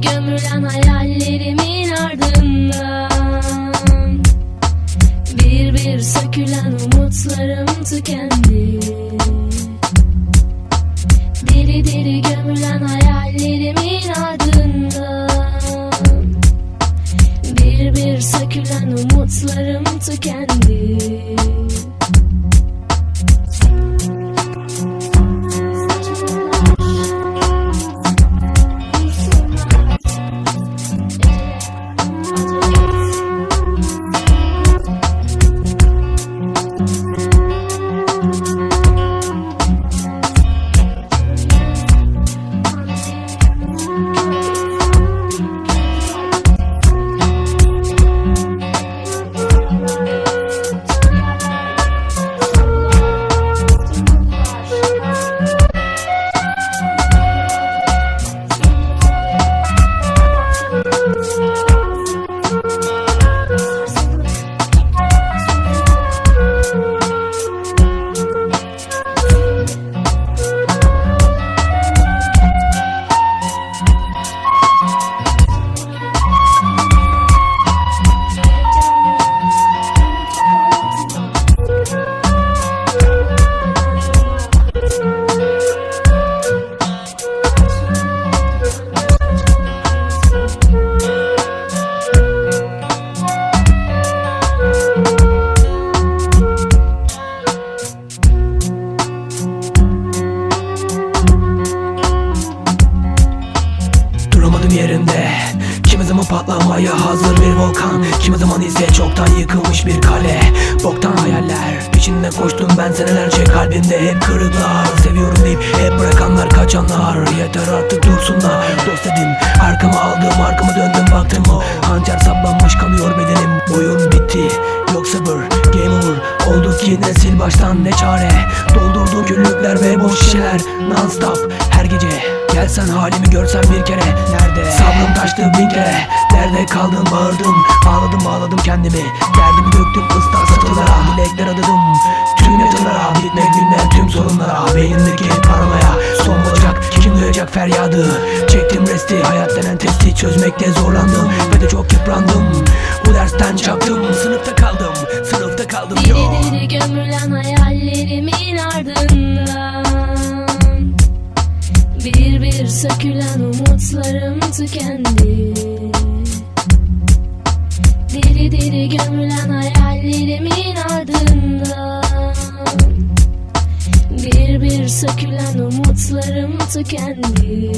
gömülen hayallerimin ardından Bir bir sökülen umutlarım tükendi. Diri diri gömülen hayallerimin ardından Bir bir sökülen umutlarım tükendi Duramadım yerimde Kimi zaman patlamaya hazır bir volkan. Kimi zaman ise çoktan yıkılmış bir kale. Boktan hayaller Peşinden koştum ben senelerce. Kalbimde hep kırıklar Seviyorum deyip hep bırakanlar kaçanlar. Yeter artık dursunlar. Dost dedim arkamı aldım arkamı döndüm baktım o. Hançer saplanmış kanıyor bedenim. Oyun bitti yok sabır. Game over. Oldu ki nesil baştan ne çare? Doldurdum günlükler ve boş şişeler Non stop her gece Gelsen halimi görsen bir kere. Nerede? Sabrım taştı bin kere. Nerede kaldın bağırdım. Ağladım bağladım kendimi. Derdimi döktüm ıslak satılara. Dilekler adadım. Tüm yatılara Bitmek bilmeyen tüm sorunlara. Beynimdeki paranoya. Son bulacak kim duyacak feryadı? Çektim resti. Hayat denen testi Çözmekte zorlandım. Ve de çok yıprandım sökülen umutlarım tükendi. Diri diri gömülen hayallerimin ardından Bir bir sökülen umutlarım tükendi